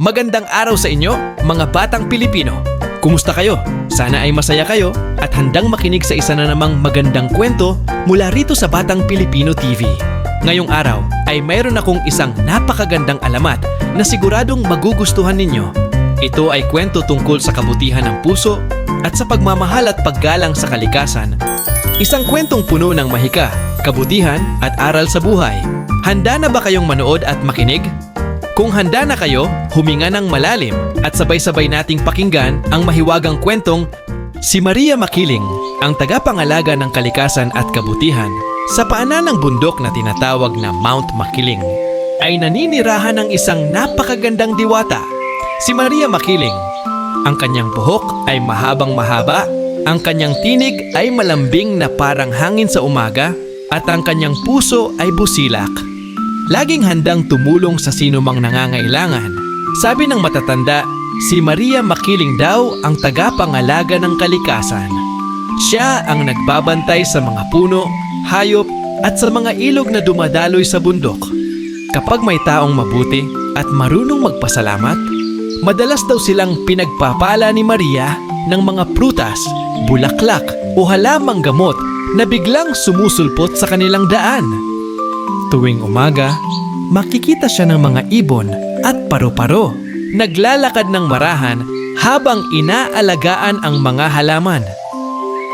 Magandang araw sa inyo, mga batang Pilipino. Kumusta kayo? Sana ay masaya kayo at handang makinig sa isa na namang magandang kwento mula rito sa Batang Pilipino TV. Ngayong araw ay mayroon akong isang napakagandang alamat na siguradong magugustuhan ninyo. Ito ay kwento tungkol sa kabutihan ng puso at sa pagmamahal at paggalang sa kalikasan. Isang kwentong puno ng mahika, kabutihan at aral sa buhay. Handa na ba kayong manood at makinig? Kung handa na kayo, huminga ng malalim at sabay-sabay nating pakinggan ang mahiwagang kwentong Si Maria Makiling, ang tagapangalaga ng kalikasan at kabutihan sa paanan ng bundok na tinatawag na Mount Makiling ay naninirahan ng isang napakagandang diwata, si Maria Makiling. Ang kanyang buhok ay mahabang mahaba, ang kanyang tinig ay malambing na parang hangin sa umaga, at ang kanyang puso ay busilak. Laging handang tumulong sa sinumang nangangailangan. Sabi ng matatanda, si Maria Makiling daw ang tagapangalaga ng kalikasan. Siya ang nagbabantay sa mga puno, hayop at sa mga ilog na dumadaloy sa bundok. Kapag may taong mabuti at marunong magpasalamat, madalas daw silang pinagpapala ni Maria ng mga prutas, bulaklak o halamang gamot na biglang sumusulpot sa kanilang daan. Tuwing umaga, makikita siya ng mga ibon at paru-paro. Naglalakad ng marahan habang inaalagaan ang mga halaman.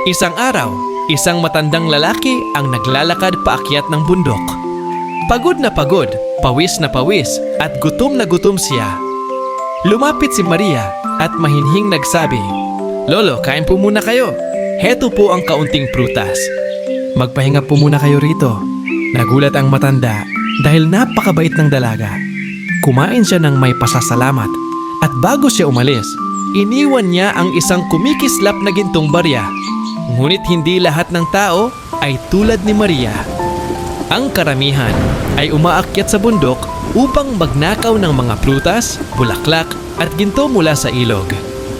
Isang araw, isang matandang lalaki ang naglalakad paakyat ng bundok. Pagod na pagod, pawis na pawis at gutom na gutom siya. Lumapit si Maria at mahinhing nagsabi, Lolo, kain po muna kayo. Heto po ang kaunting prutas. Magpahinga po muna kayo rito. Nagulat ang matanda dahil napakabait ng dalaga. Kumain siya ng may pasasalamat at bago siya umalis, iniwan niya ang isang kumikislap na gintong barya. Ngunit hindi lahat ng tao ay tulad ni Maria. Ang karamihan ay umaakyat sa bundok upang magnakaw ng mga prutas, bulaklak at ginto mula sa ilog.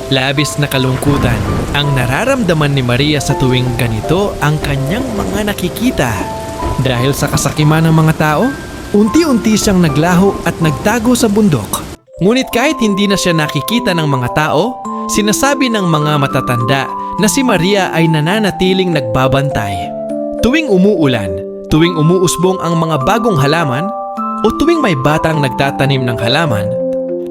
Labis na kalungkutan ang nararamdaman ni Maria sa tuwing ganito ang kanyang mga nakikita. Dahil sa kasakiman ng mga tao, unti-unti siyang naglaho at nagtago sa bundok. Ngunit kahit hindi na siya nakikita ng mga tao, sinasabi ng mga matatanda na si Maria ay nananatiling nagbabantay. Tuwing umuulan, tuwing umuusbong ang mga bagong halaman, o tuwing may batang nagtatanim ng halaman,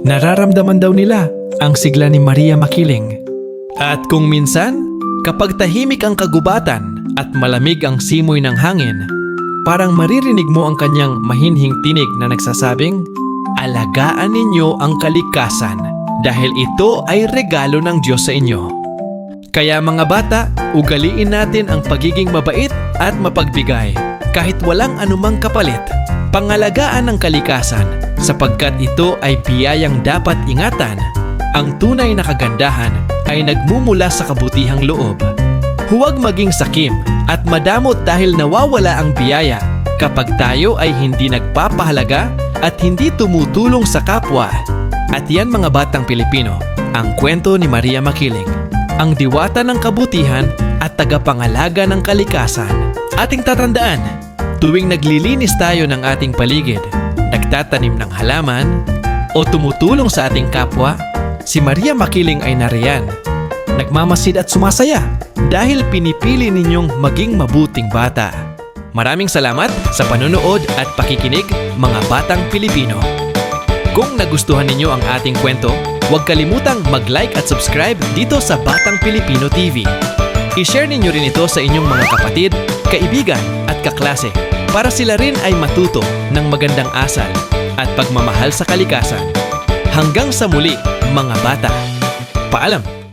nararamdaman daw nila ang sigla ni Maria Makiling. At kung minsan, kapag tahimik ang kagubatan at malamig ang simoy ng hangin, parang maririnig mo ang kanyang mahinhing tinig na nagsasabing, Alagaan ninyo ang kalikasan dahil ito ay regalo ng Diyos sa inyo. Kaya mga bata, ugaliin natin ang pagiging mabait at mapagbigay kahit walang anumang kapalit. Pangalagaan ng kalikasan sapagkat ito ay biyayang dapat ingatan. Ang tunay na kagandahan ay nagmumula sa kabutihang loob. Huwag maging sakim at madamot dahil nawawala ang biyaya kapag tayo ay hindi nagpapahalaga at hindi tumutulong sa kapwa. At yan mga batang Pilipino, ang kwento ni Maria Makiling, ang diwata ng kabutihan at tagapangalaga ng kalikasan. Ating tatandaan, tuwing naglilinis tayo ng ating paligid, nagtatanim ng halaman, o tumutulong sa ating kapwa, si Maria Makiling ay nariyan. Nagmamasid at sumasaya dahil pinipili ninyong maging mabuting bata. Maraming salamat sa panonood at pakikinig mga batang Pilipino. Kung nagustuhan ninyo ang ating kwento, huwag kalimutang mag-like at subscribe dito sa Batang Pilipino TV. I-share ninyo rin ito sa inyong mga kapatid, kaibigan at kaklase para sila rin ay matuto ng magandang asal at pagmamahal sa kalikasan. Hanggang sa muli, mga bata. Paalam!